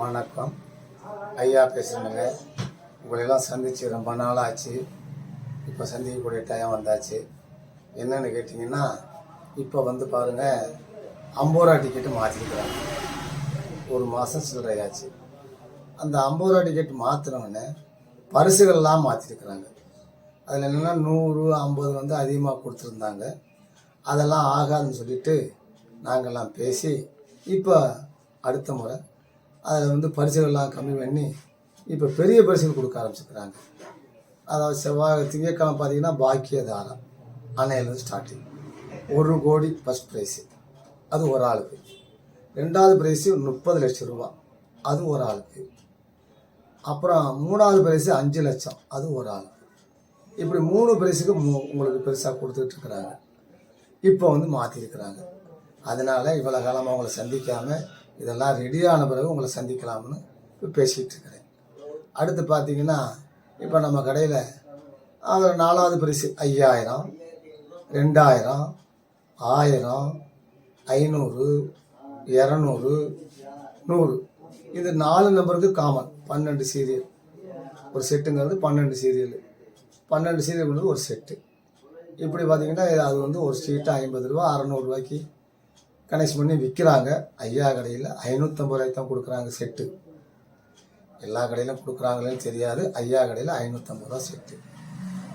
வணக்கம். ஐயா பேசுகிறேங்க உங்களெல்லாம் சந்தித்து ரொம்ப நாள் ஆச்சு இப்போ சந்திக்கக்கூடிய டைம் வந்தாச்சு. என்னன்னு கேட்டிங்கன்னா இப்போ வந்து பாருங்கள் ஐம்பது ரூபா டிக்கெட்டு மாற்றிருக்கிறாங்க ஒரு மாதம் சில்லறையாச்சு. அந்த ஐம்பது ரூபா டிக்கெட் மாற்றினோடனே பரிசுகள்லாம் மாற்றிருக்கிறாங்க அதில் என்னென்னா நூறு ஐம்பது வந்து அதிகமாக கொடுத்துருந்தாங்க. அதெல்லாம் ஆகாதுன்னு சொல்லிட்டு நாங்கள்லாம் பேசி இப்போ அடுத்த முறை அதில் வந்து பரிசுகள்லாம் கம்மி பண்ணி இப்போ பெரிய பரிசுகள் கொடுக்க ஆரம்பிச்சுக்கிறாங்க அதாவது செவ்வாய் திங்கக்கிழமை பார்த்தீங்கன்னா பாக்கியதாரம் அணையிலேருந்து ஸ்டார்டிங் ஒரு கோடி ஃபஸ்ட் ப்ரைஸு அது ஒரு ஆளுக்கு. ரெண்டாவது ப்ரைஸு முப்பது லட்சம் ரூபா அது ஒரு ஆளுக்கு. அப்புறம் மூணாவது ப்ரைஸு அஞ்சு லட்சம். அது ஒரு ஆள் இப்படி மூணு ப்ரைஸுக்கு மூ உங்களுக்கு பெருசாக கொடுத்துட்ருக்குறாங்க இப்போ வந்து மாற்றிருக்கிறாங்க அதனால் இவ்வளோ காலமாக அவங்கள சந்திக்காமல் இதெல்லாம் ரெடியான பிறகு உங்களை சந்திக்கலாம்னு இப்போ பேசிகிட்டு இருக்கிறேன். அடுத்து பார்த்தீங்கன்னா இப்போ நம்ம கடையில் அவர் நாலாவது பரிசு ஐயாயிரம் ரெண்டாயிரம் ஆயிரம் ஐநூறு இரநூறு நூறு. இது நாலு நம்பருக்கு காமன் பன்னெண்டு சீரியல் ஒரு செட்டுங்கிறது பன்னெண்டு சீரியல் பன்னெண்டு சீரியல் ஒரு செட்டு இப்படி பார்த்தீங்கன்னா அது வந்து ஒரு சீட்டு ஐம்பது ரூபா அறநூறுவாய்க்கு கனெக்ஷன் பண்ணி விற்கிறாங்க ஐயா கடையில் ஐநூற்றம்பது ரூபாய்க்கு தான் கொடுக்குறாங்க செட்டு எல்லா கடையிலும் கொடுக்குறாங்களேன்னு தெரியாது. ஐயா கடையில் ஐநூற்றம்பது ரூபா செட்டு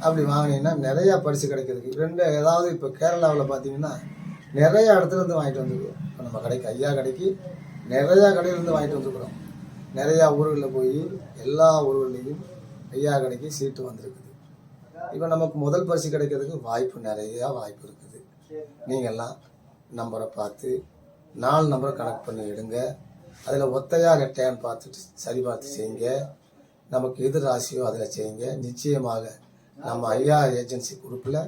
அப்படி வாங்கினீங்கன்னா நிறையா பரிசு கிடைக்கிறதுக்கு. ரெண்டு ஏதாவது இப்போ கேரளாவில் பார்த்தீங்கன்னா நிறைய இடத்துலேருந்து வாங்கிட்டு வந்துருக்கோம். இப்போ நம்ம கடைக்கு ஐயா கடைக்கு நிறையா கடையிலேருந்து வாங்கிட்டு வந்துருக்குறோம். நிறையா ஊர்களில் போய் எல்லா ஊர்கள்லேயும் ஐயா கடைக்கு சீட்டு வந்திருக்குது. இப்போ நமக்கு முதல் பரிசு கிடைக்கிறதுக்கு வாய்ப்பு நிறையா வாய்ப்பு இருக்குது. நீங்கள்லாம் நம்பரை பார்த்து நாலு நம்பரை கனெக்ட் பண்ணி எடுங்க. அதில் ஒத்தையாக ரெட்டையான்னு பார்த்துட்டு சரி பார்த்து செய்யுங்க. நமக்கு எது ராசியோ அதில் செய்யுங்க. நிச்சயமாக நம்ம ஐயா ஏஜென்சி குரூப்பில்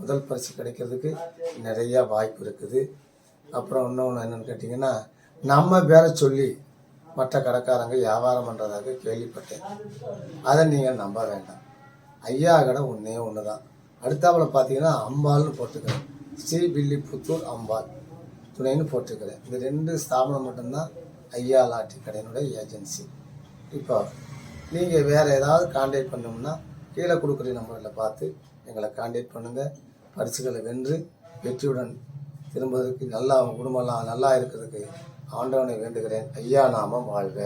முதல் பரிசு கிடைக்கிறதுக்கு நிறையா வாய்ப்பு இருக்குது. அப்புறம் இன்னொன்று என்னென்னு கேட்டிங்கன்னா நம்ம பேரை சொல்லி மற்ற கடைக்காரங்க வியாபாரம் பண்ணுறதாக கேள்விப்பட்டேன். அதை நீங்கள் நம்ப வேண்டாம். ஐயா கடை ஒன்றே ஒன்று தான் அடுத்தாப்புல பார்த்தீங்கன்னா அம்பாள்னு போட்டுக்கிறேன் ஸ்ரீ வில்லிபுத்தூர் அம்பாள் துணைன்னு போட்டிருக்கிறேன் இந்த ரெண்டு ஸ்தாபனம் மட்டும்தான் ஐயா லாட்டி கடையினுடைய ஏஜென்சி. இப்போ நீங்கள் வேறு ஏதாவது காண்டாக்ட் பண்ணோம்னா கீழே கொடுக்குற நம்பரில் பார்த்து எங்களை காண்டாக்ட் பண்ணுங்கள் பரிசுகளை வென்று வெற்றியுடன் திரும்புவதற்கு நல்லா அவங்க குடும்பம்லாம் நல்லா இருக்கிறதுக்கு ஆண்டவனை வேண்டுகிறேன். ஐயா நாமம் வாழ்க.